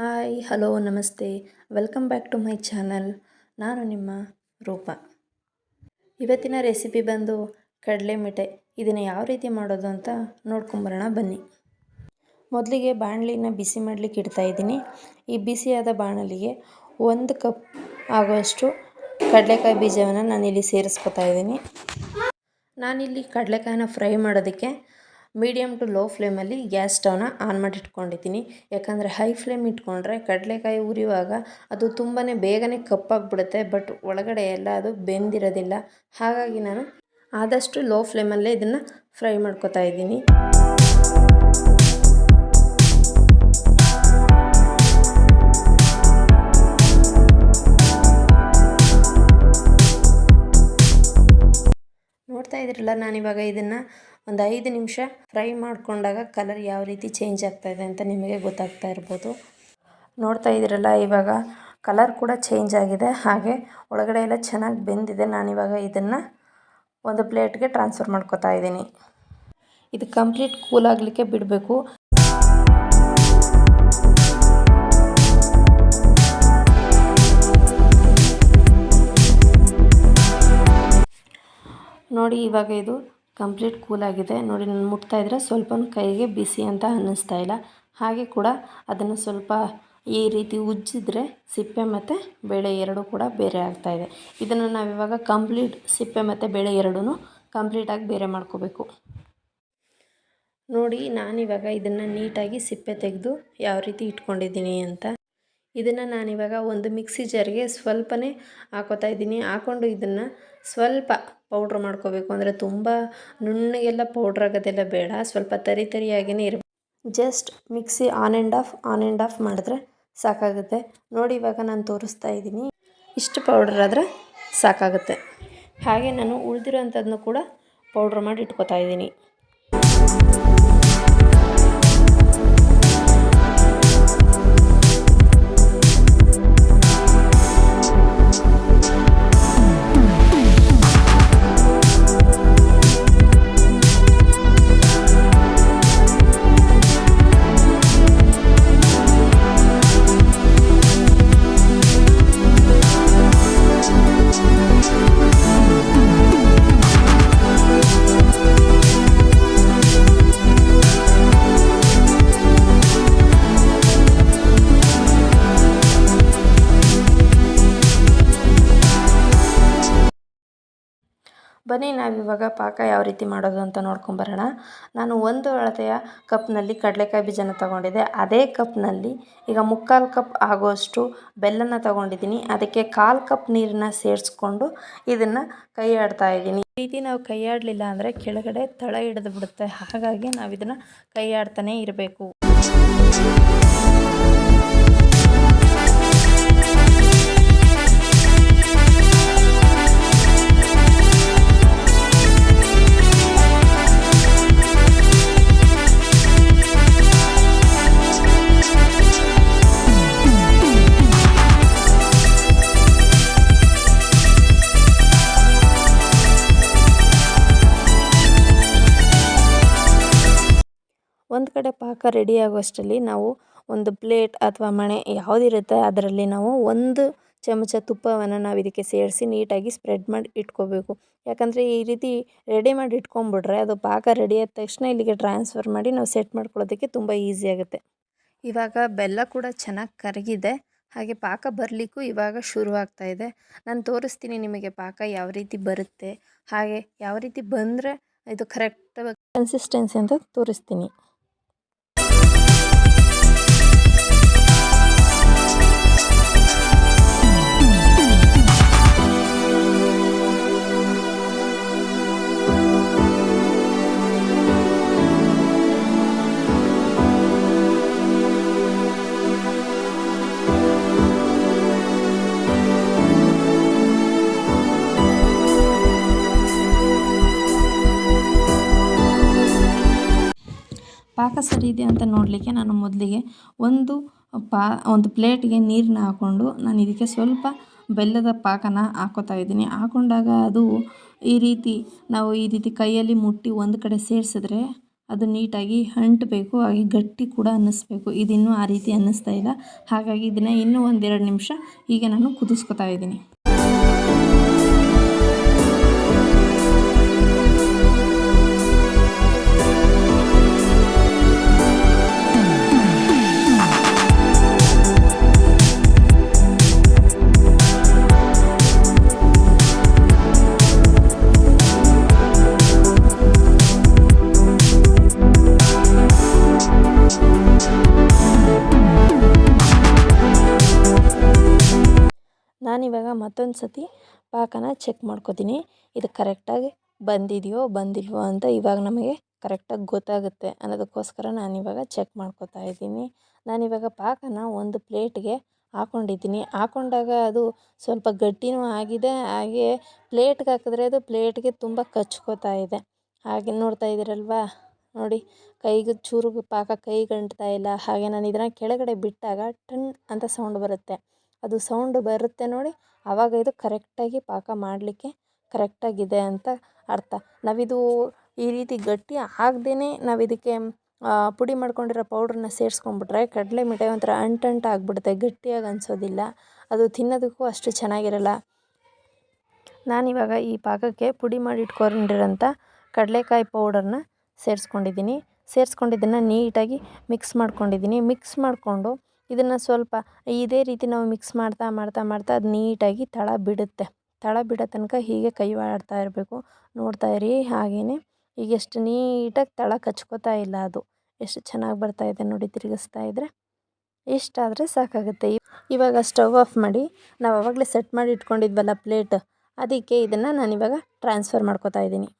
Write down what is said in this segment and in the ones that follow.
Hi, hello, ನಮಸ್ತೆ. Welcome back to my channel. ನಾನು ನಿಮ್ಮ ರೂಪ. ಇವತ್ತಿನ ರೆಸಿಪಿ ಬಂದು ಕಡಲೆ ಮಿಠೆ ಇದನ್ನು ಯಾವ ರೀತಿ ಮಾಡೋದು ಅಂತ ನೋಡ್ಕೊಂಬರೋಣ ಬನ್ನಿ. ಮೊದಲಿಗೆ ಬಾಣಲಿನ ಬಿಸಿ ಮಾಡಲಿಕ್ಕೆ ಇಡ್ತಾ ಇದ್ದೀನಿ. ಈ ಬಿಸಿಯಾದ ಬಾಣಲಿಗೆ ಒಂದು ಕಪ್ ಆಗುವಷ್ಟು ಕಡಲೆಕಾಯಿ ಬೀಜವನ್ನು ನಾನಿಲ್ಲಿ ಸೇರಿಸ್ಕೊತಾ ಇದ್ದೀನಿ. ನಾನಿಲ್ಲಿ ಕಡಲೆಕಾಯಿನ ಫ್ರೈ ಮಾಡೋದಕ್ಕೆ ಮೀಡಿಯಮ್ ಟು ಲೋ ಫ್ಲೇಮಲ್ಲಿ ಗ್ಯಾಸ್ ಸ್ಟವ್ನ ಆನ್ ಮಾಡಿ ಇಟ್ಕೊಂಡಿದ್ದೀನಿ ಯಾಕಂದರೆ ಹೈ ಫ್ಲೇಮ್ ಇಟ್ಕೊಂಡ್ರೆ ಕಡಲೆಕಾಯಿ ಉರಿಯುವಾಗ ಅದು ತುಂಬಾ ಬೇಗನೆ ಕಪ್ಪಾಗಿಬಿಡುತ್ತೆ, ಬಟ್ ಒಳಗಡೆ ಎಲ್ಲ ಅದು ಬೆಂದಿರೋದಿಲ್ಲ. ಹಾಗಾಗಿ ನಾನು ಆದಷ್ಟು ಲೋ ಫ್ಲೇಮಲ್ಲೇ ಇದನ್ನು ಫ್ರೈ ಮಾಡ್ಕೊತಾ ಇದ್ದೀನಿ. ನೋಡ್ತಾ ಇದ್ರಲ್ಲ ನಾನಿವಾಗ ಇದನ್ನು ಒಂದು ಐದು ನಿಮಿಷ ಫ್ರೈ ಮಾಡಿಕೊಂಡಾಗ ಕಲರ್ ಯಾವ ರೀತಿ ಚೇಂಜ್ ಆಗ್ತಾಯಿದೆ ಅಂತ ನಿಮಗೆ ಗೊತ್ತಾಗ್ತಾ ಇರ್ಬೋದು. ನೋಡ್ತಾ ಇದ್ದೀರಲ್ಲ, ಇವಾಗ ಕಲರ್ ಕೂಡ ಚೇಂಜ್ ಆಗಿದೆ. ಹಾಗೆ ಒಳಗಡೆ ಎಲ್ಲ ಚೆನ್ನಾಗಿ ಬೆಂದಿದೆ. ನಾನಿವಾಗ ಇದನ್ನು ಒಂದು ಪ್ಲೇಟ್ಗೆ ಟ್ರಾನ್ಸ್ಫರ್ ಮಾಡ್ಕೋತಾ ಇದ್ದೀನಿ. ಇದು ಕಂಪ್ಲೀಟ್ ಕೂಲ್ ಆಗಲಿಕ್ಕೆ ಬಿಡಬೇಕು. ನೋಡಿ, ಇವಾಗ ಇದು ಕಂಪ್ಲೀಟ್ ಕೂಲಾಗಿದೆ ನೋಡಿ, ನಾನು ಮುಟ್ತಾ ಇದ್ದರೆ ಸ್ವಲ್ಪ ಕೈಗೆ ಬಿಸಿ ಅಂತ ಅನ್ನಿಸ್ತಾ ಇಲ್ಲ. ಹಾಗೆ ಕೂಡ ಅದನ್ನು ಸ್ವಲ್ಪ ಈ ರೀತಿ ಉಜ್ಜಿದ್ರೆ ಸಿಪ್ಪೆ ಮತ್ತು ಬೇಳೆ ಎರಡೂ ಕೂಡ ಬೇರೆ ಆಗ್ತಾ ಇದೆ. ಇದನ್ನು ನಾವಿವಾಗ ಕಂಪ್ಲೀಟ್ ಸಿಪ್ಪೆ ಮತ್ತು ಬೇಳೆ ಎರಡೂ ಕಂಪ್ಲೀಟಾಗಿ ಬೇರೆ ಮಾಡ್ಕೋಬೇಕು. ನೋಡಿ, ನಾನಿವಾಗ ಇದನ್ನು ನೀಟಾಗಿ ಸಿಪ್ಪೆ ತೆಗೆದು ಯಾವ ರೀತಿ ಇಟ್ಕೊಂಡಿದ್ದೀನಿ ಅಂತ. ಇದನ್ನು ನಾನಿವಾಗ ಒಂದು ಮಿಕ್ಸಿ ಜಾರಿಗೆ ಸ್ವಲ್ಪನೇ ಹಾಕೋತಾ ಇದ್ದೀನಿ. ಹಾಕ್ಕೊಂಡು ಇದನ್ನು ಸ್ವಲ್ಪ ಪೌಡ್ರ್ ಮಾಡ್ಕೋಬೇಕು. ಅಂದರೆ ತುಂಬ ನುಣ್ಣಗೆಲ್ಲ ಪೌಡ್ರ್ ಆಗೋದೆಲ್ಲ ಬೇಡ. ಸ್ವಲ್ಪ ತರಿ ತರಿಯಾಗಿಯೇ ಇರಬೇಕು just mixie on and off, on and off ಮಾಡಿದ್ರೆ ಸಾಕಾಗುತ್ತೆ. ನೋಡಿ ಇವಾಗ ನಾನು ತೋರಿಸ್ತಾ ಇದ್ದೀನಿ. ಇಷ್ಟು ಪೌಡ್ರ್ ಆದರೆ ಸಾಕಾಗುತ್ತೆ. ಹಾಗೆ ನಾನು ಉಳಿದಿರೋಂಥದ್ದನ್ನು ಕೂಡ ಪೌಡ್ರ್ ಮಾಡಿ ಇಟ್ಕೋತಾ ಇದ್ದೀನಿ. ಬನ್ನಿ, ನಾವಿವಾಗ ಪಾಕ ಯಾವ ರೀತಿ ಮಾಡೋದು ಅಂತ ನೋಡ್ಕೊಂಬರೋಣ ನಾನು ಒಂದು ಅಳತೆಯ ಕಪ್ನಲ್ಲಿ ಕಡಲೆಕಾಯಿ ಬೀಜನ ತಗೊಂಡಿದ್ದೆ. ಅದೇ ಕಪ್ನಲ್ಲಿ ಈಗ ಮುಕ್ಕಾಲು ಕಪ್ ಆಗೋಷ್ಟು ಬೆಲ್ಲನ ತಗೊಂಡಿದ್ದೀನಿ. ಅದಕ್ಕೆ ಕಾಲು ಕಪ್ ನೀರನ್ನ ಸೇರಿಸ್ಕೊಂಡು ಇದನ್ನು ಕೈ ಆಡ್ತಾ ಇದ್ದೀನಿ. ಈ ರೀತಿ ನಾವು ಕೈ ಆಡಲಿಲ್ಲ ಅಂದರೆ ಕೆಳಗಡೆ ತಳ ಹಿಡಿದು ಬಿಡುತ್ತೆ. ಹಾಗಾಗಿ ನಾವು ಇದನ್ನು ಕೈ ಆಡ್ತಾನೆ ಇರಬೇಕು. ಒಂದು ಕಡೆ ಪಾಕ ರೆಡಿ ಆಗುವಷ್ಟರಲ್ಲಿ ನಾವು ಒಂದು ಪ್ಲೇಟ್ ಅಥವಾ ಮಣೆ ಯಾವುದಿರುತ್ತೆ ಅದರಲ್ಲಿ ನಾವು ಒಂದು ಚಮಚ ತುಪ್ಪವನ್ನು ನಾವು ಇದಕ್ಕೆ ಸೇರಿಸಿ ನೀಟಾಗಿ ಸ್ಪ್ರೆಡ್ ಮಾಡಿ ಇಟ್ಕೋಬೇಕು. ಯಾಕಂದರೆ ಈ ರೀತಿ ರೆಡಿ ಮಾಡಿ ಇಟ್ಕೊಂಬಿಟ್ರೆ ಅದು ಪಾಕ ರೆಡಿ ಆದ ತಕ್ಷಣ ಇಲ್ಲಿಗೆ ಟ್ರಾನ್ಸ್ಫರ್ ಮಾಡಿ ನಾವು ಸೆಟ್ ಮಾಡ್ಕೊಳ್ಳೋದಕ್ಕೆ ತುಂಬ ಈಸಿ ಆಗುತ್ತೆ. ಇವಾಗ ಬೆಲ್ಲ ಕೂಡ ಚೆನ್ನಾಗಿ ಕರಗಿದೆ. ಹಾಗೆ ಪಾಕ ಬರಲಿಕ್ಕೂ ಇವಾಗ ಶುರುವಾಗ್ತಾ ಇದೆ. ನಾನು ತೋರಿಸ್ತೀನಿ ನಿಮಗೆ ಪಾಕ ಯಾವ ರೀತಿ ಬರುತ್ತೆ, ಹಾಗೆ ಯಾವ ರೀತಿ ಬಂದರೆ ಇದು ಕರೆಕ್ಟ್ ಕನ್ಸಿಸ್ಟೆನ್ಸಿ ಅಂತ ತೋರಿಸ್ತೀನಿ. ಪಾಕ ಸರಿ ಇದೆ ಅಂತ ನೋಡಲಿಕ್ಕೆ ನಾನು ಮೊದಲಿಗೆ ಒಂದು ಪಾ, ಒಂದು ಪ್ಲೇಟ್ಗೆ ನೀರನ್ನ ಹಾಕ್ಕೊಂಡು ನಾನು ಇದಕ್ಕೆ ಸ್ವಲ್ಪ ಬೆಲ್ಲದ ಪಾಕನ ಹಾಕೋತಾ ಇದ್ದೀನಿ. ಹಾಕೊಂಡಾಗ ಅದು ಈ ರೀತಿ ನಾವು ಈ ರೀತಿ ಕೈಯಲ್ಲಿ ಮುಟ್ಟಿ ಒಂದು ಕಡೆ ಸೇರಿಸಿದ್ರೆ ಅದು ನೀಟಾಗಿ ಅಂಟಬೇಕು, ಹಾಗೆ ಗಟ್ಟಿ ಕೂಡ ಅನ್ನಿಸ್ಬೇಕು. ಇದಿನ್ನೂ ಆ ರೀತಿ ಅನ್ನಿಸ್ತಾ ಇಲ್ಲ. ಹಾಗಾಗಿ ಇದನ್ನು ಇನ್ನೂ ಒಂದೆರಡು ನಿಮಿಷ ಹೀಗೆ ನಾನು ಕುದಿಸ್ಕೊತಾ ಇದ್ದೀನಿ. ನಾನಿವಾಗ ಮತ್ತೊಂದು ಸತಿ ಪಾಕನ ಚೆಕ್ ಮಾಡ್ಕೋತೀನಿ. ಇದು ಕರೆಕ್ಟಾಗಿ ಬಂದಿದೆಯೋ, ಬಂದಿಲ್ವೋ ಅಂತ ಇವಾಗ ನಮಗೆ ಕರೆಕ್ಟಾಗಿ ಗೊತ್ತಾಗುತ್ತೆ. ಅನ್ನೋದಕ್ಕೋಸ್ಕರ ನಾನಿವಾಗ ಚೆಕ್ ಮಾಡ್ಕೋತಾ ಇದ್ದೀನಿ. ನಾನಿವಾಗ ಪಾಕನ ಒಂದು ಪ್ಲೇಟ್ಗೆ ಹಾಕೊಂಡಿದ್ದೀನಿ. ಹಾಕೊಂಡಾಗ ಅದು ಸ್ವಲ್ಪ ಗಟ್ಟಿನೂ ಆಗಿದೆ. ಹಾಗೆ ಪ್ಲೇಟ್ಗೆ ಹಾಕಿದ್ರೆ ಅದು ಪ್ಲೇಟ್ಗೆ ತುಂಬ ಕಚ್ಕೋತಾ ಇದೆ. ಹಾಗೆ ನೋಡ್ತಾ ಇದ್ದೀರಲ್ವಾ? ನೋಡಿ, ಕೈಗೆ ಚೂರು ಪಾಕ ಕೈಗೆ ಅಂಟ್ತಾ ಇಲ್ಲ. ಹಾಗೆ ನಾನು ಇದನ್ನು ಕೆಳಗಡೆ ಬಿಟ್ಟಾಗ ಟನ್ ಅಂತ ಸೌಂಡ್ ಬರುತ್ತೆ. ಅದು ಸೌಂಡ್ ಬರುತ್ತೆ ನೋಡಿ. ಆವಾಗ ಇದು ಕರೆಕ್ಟಾಗಿ ಪಾಕ ಮಾಡಲಿಕ್ಕೆ ಕರೆಕ್ಟಾಗಿದೆ ಅಂತ ಅರ್ಥ. ನಾವಿದು ಈ ರೀತಿ ಗಟ್ಟಿ ಆಗದೇ ನಾವು ಇದಕ್ಕೆ ಪುಡಿ ಮಾಡ್ಕೊಂಡಿರೋ ಪೌಡ್ರನ್ನ ಸೇರಿಸ್ಕೊಂಡ್ಬಿಟ್ರೆ ಕಡಲೆ ಮಿಠಾಯಿ ಒಂಥರ ಅಂಟಂಟ ಆಗಿಬಿಡುತ್ತೆ. ಗಟ್ಟಿಯಾಗಿ ಅನಿಸೋದಿಲ್ಲ. ಅದು ತಿನ್ನೋದಕ್ಕೂ ಅಷ್ಟು ಚೆನ್ನಾಗಿರಲ್ಲ. ನಾನಿವಾಗ ಈ ಪಾಕಕ್ಕೆ ಪುಡಿ ಮಾಡಿ ಇಟ್ಕೊಂಡಿರೋಂಥ ಕಡಲೆಕಾಯಿ ಪೌಡರ್ನ ಸೇರಿಸ್ಕೊಂಡಿದ್ದೀನಿ. ಸೇರಿಸ್ಕೊಂಡಿದ್ದನ್ನು ನೀಟಾಗಿ ಮಿಕ್ಸ್ ಮಾಡ್ಕೊಂಡಿದ್ದೀನಿ. ಮಿಕ್ಸ್ ಮಾಡಿಕೊಂಡು ಇದನ್ನು ಸ್ವಲ್ಪ ಇದೇ ರೀತಿ ನಾವು ಮಿಕ್ಸ್ ಮಾಡ್ತಾ ಮಾಡ್ತಾ ಮಾಡ್ತಾ ಅದು ನೀಟಾಗಿ ತಳ ಬಿಡುತ್ತೆ. ತಳ ಬಿಡೋ ತನಕ ಹೀಗೆ ಕೈ ಆಡ್ತಾ ಇರಬೇಕು. ನೋಡ್ತಾ ಇರಿ ಹಾಗೆಯೇ ಈಗ ಎಷ್ಟು ನೀಟಾಗಿ ತಳ ಕಚ್ಕೋತಾ ಇಲ್ಲ ಅದು. ಎಷ್ಟು ಚೆನ್ನಾಗಿ ಬರ್ತಾ ಇದೆ ನೋಡಿ ತಿರುಗಿಸ್ತಾ ಇದ್ದರೆ ಇಷ್ಟಾದರೆ ಸಾಕಾಗುತ್ತೆ. ಇವಾಗ ಸ್ಟವ್ ಆಫ್ ಮಾಡಿ ನಾವು ಆವಾಗಲೇ ಸೆಟ್ ಮಾಡಿ ಇಟ್ಕೊಂಡಿದ್ವಲ್ಲ ಪ್ಲೇಟ್ ಅದಕ್ಕೆ ಇದನ್ನು ನಾನಿವಾಗ ಟ್ರಾನ್ಸ್ಫರ್ ಮಾಡ್ಕೋತಾ ಇದ್ದೀನಿ.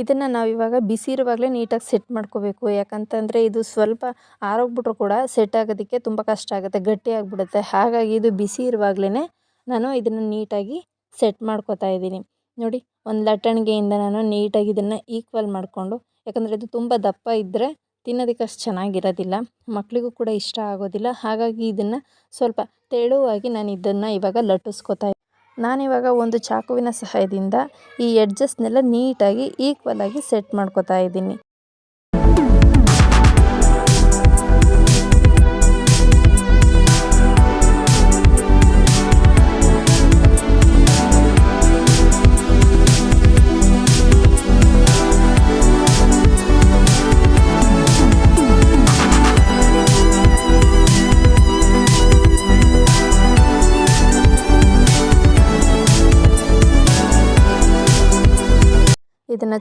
ಇದನ್ನು ನಾವು ಇವಾಗ ಬಿಸಿ ಇರುವಾಗಲೇ ನೀಟಾಗಿ ಸೆಟ್ ಮಾಡ್ಕೋಬೇಕು. ಯಾಕಂತಂದರೆ ಇದು ಸ್ವಲ್ಪ ಆರೋಗ್ಬಿಟ್ರು ಕೂಡ ಸೆಟ್ ಆಗೋದಕ್ಕೆ ತುಂಬ ಕಷ್ಟ ಆಗುತ್ತೆ, ಗಟ್ಟಿ ಆಗಿಬಿಡುತ್ತೆ. ಹಾಗಾಗಿ ಇದು ಬಿಸಿ ಇರುವಾಗಲೇ ನಾನು ಇದನ್ನು ನೀಟಾಗಿ ಸೆಟ್ ಮಾಡ್ಕೋತಾ ಇದ್ದೀನಿ. ನೋಡಿ, ಒಂದು ಲಟ್ಟಣಿಗೆಯಿಂದ ನಾನು ನೀಟಾಗಿ ಇದನ್ನು ಈಕ್ವಲ್ ಮಾಡಿಕೊಂಡು, ಯಾಕಂದರೆ ಇದು ತುಂಬ ದಪ್ಪ ಇದ್ದರೆ ತಿನ್ನೋದಕ್ಕೆ ಅಷ್ಟು ಚೆನ್ನಾಗಿರೋದಿಲ್ಲ. ಮಕ್ಕಳಿಗೂ ಕೂಡ ಇಷ್ಟ ಆಗೋದಿಲ್ಲ. ಹಾಗಾಗಿ ಇದನ್ನು ಸ್ವಲ್ಪ ತೆಳುವಾಗಿ ನಾನು ಇದನ್ನು ಇವಾಗ ಲಟ್ಟಿಸ್ಕೋತಾ ನಾನಿವಾಗ ಒಂದು ಚಾಕುವಿನ ಸಹಾಯದಿಂದ ಈ ಎಡ್ಜಸ್ನೆಲ್ಲ ನೀಟಾಗಿ ಈಕ್ವಲ್ ಆಗಿ ಸೆಟ್ ಮಾಡ್ಕೋತಾ ಇದ್ದೀನಿ.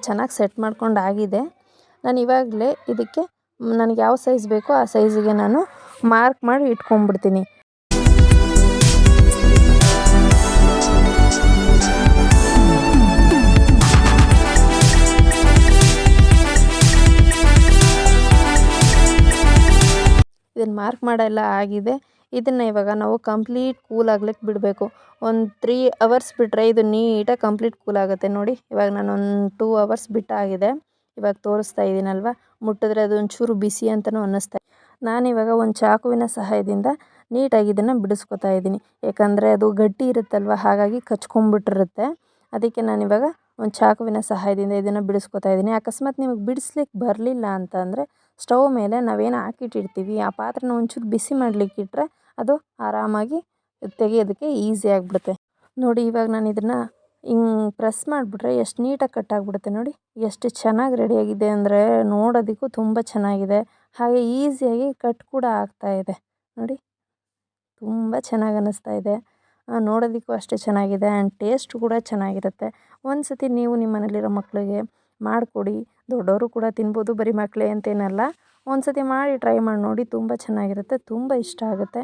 ಚೆನ್ನಾಗಿ ಸೆಟ್ ಮಾಡ್ಕೊಂಡು ಆಗಿದೆ ನಾನು ಇವಾಗಲೇ ಇದಕ್ಕೆ ನನಗೆ ಯಾವ ಸೈಜ್ ಬೇಕೋ ಆ ಸೈಜಿಗೆ ನಾನು ಮಾರ್ಕ್ ಮಾಡಿ ಇಟ್ಕೊಂಡ್ಬಿಡ್ತೀನಿ. ಇದನ್ನು ಮಾರ್ಕ್ ಮಾಡೆಲ್ಲ ಆಗಿದೆ. ಇದನ್ನು ಇವಾಗ ನಾವು ಕಂಪ್ಲೀಟ್ ಕೂಲ್ ಆಗ್ಲಿಕ್ಕೆ ಬಿಡಬೇಕು. ಒಂದು ತ್ರೀ ಅವರ್ಸ್ ಬಿಟ್ಟರೆ ಇದು ನೀಟಾಗಿ ಕಂಪ್ಲೀಟ್ ಕೂಲ್ ಆಗುತ್ತೆ ನೋಡಿ. ಇವಾಗ ನಾನು ಒಂದು ಟೂ ಅವರ್ಸ್ ಬಿಟ್ಟಾಗಿದೆ ಇವಾಗ ತೋರಿಸ್ತಾ ಇದ್ದೀನಲ್ವ ಮುಟ್ಟಿದ್ರೆ ಅದು ಒಂಚೂರು ಬಿಸಿ ಅಂತಲೂ ಅನ್ನಿಸ್ತಾ ನಾನಿವಾಗ ಒಂದು ಚಾಕುವಿನ ಸಹಾಯದಿಂದ ನೀಟಾಗಿ ಇದನ್ನು ಬಿಡಿಸ್ಕೊತಾ ಇದ್ದೀನಿ ಯಾಕಂದರೆ ಅದು ಗಟ್ಟಿ ಇರುತ್ತಲ್ವ? ಹಾಗಾಗಿ ಕಚ್ಕೊಂಡ್ಬಿಟ್ಟಿರುತ್ತೆ. ಅದಕ್ಕೆ ನಾನಿವಾಗ ಒಂದು ಚಾಕುವಿನ ಸಹಾಯದಿಂದ ಇದನ್ನು ಬಿಡಿಸ್ಕೊತಾ ಇದ್ದೀನಿ ಅಕಸ್ಮಾತ್ ನಿಮಗೆ ಬಿಡಿಸ್ಲಿಕ್ಕೆ ಬರಲಿಲ್ಲ ಅಂತಂದರೆ ಸ್ಟವ್ ಮೇಲೆ ನಾವೇನು ಹಾಕಿಟ್ಟಿರ್ತೀವಿ, ಆ ಪಾತ್ರೆನ ಒಂಚೂರು ಬಿಸಿ ಮಾಡಲಿಕ್ಕಿಟ್ರೆ ಅದು ಆರಾಮಾಗಿ ತೆಗೆಯೋದಕ್ಕೆ ಈಸಿ ಆಗಿಬಿಡುತ್ತೆ. ನೋಡಿ ಇವಾಗ ನಾನು ಇದನ್ನು ಹಿಂಗೆ ಪ್ರೆಸ್ ಮಾಡಿಬಿಟ್ರೆ ಎಷ್ಟು ನೀಟಾಗಿ ಕಟ್ ಆಗಿಬಿಡುತ್ತೆ ನೋಡಿ, ಎಷ್ಟು ಚೆನ್ನಾಗಿ ರೆಡಿಯಾಗಿದೆ ಅಂದರೆ ನೋಡೋದಕ್ಕೂ ತುಂಬ ಚೆನ್ನಾಗಿದೆ. ಹಾಗೆ ಈಸಿಯಾಗಿ ಕಟ್ ಕೂಡ ಆಗ್ತಾಯಿದೆ ನೋಡಿ, ತುಂಬ ಚೆನ್ನಾಗಿ ಅನ್ನಿಸ್ತಾ ಇದೆ. ನೋಡೋದಕ್ಕೂ ಅಷ್ಟೇ ಚೆನ್ನಾಗಿದೆ. ಆ್ಯಂಡ್ ಟೇಸ್ಟ್ ಕೂಡ ಚೆನ್ನಾಗಿರುತ್ತೆ. ಒಂದು ಸತಿ ನೀವು ನಿಮ್ಮ ಮನೇಲಿರೋ ಮಕ್ಕಳಿಗೆ ಮಾಡಿಕೊಡಿ. ದೊಡ್ಡವರು ಕೂಡ ತಿನ್ಬೋದು, ಬರೀ ಮಕ್ಕಳೇ ಅಂತೇನಲ್ಲ. ಒಂದು ಸತಿ ಮಾಡಿ ಟ್ರೈ ಮಾಡಿ ನೋಡಿ, ತುಂಬ ಚೆನ್ನಾಗಿರುತ್ತೆ, ತುಂಬ ಇಷ್ಟ ಆಗುತ್ತೆ.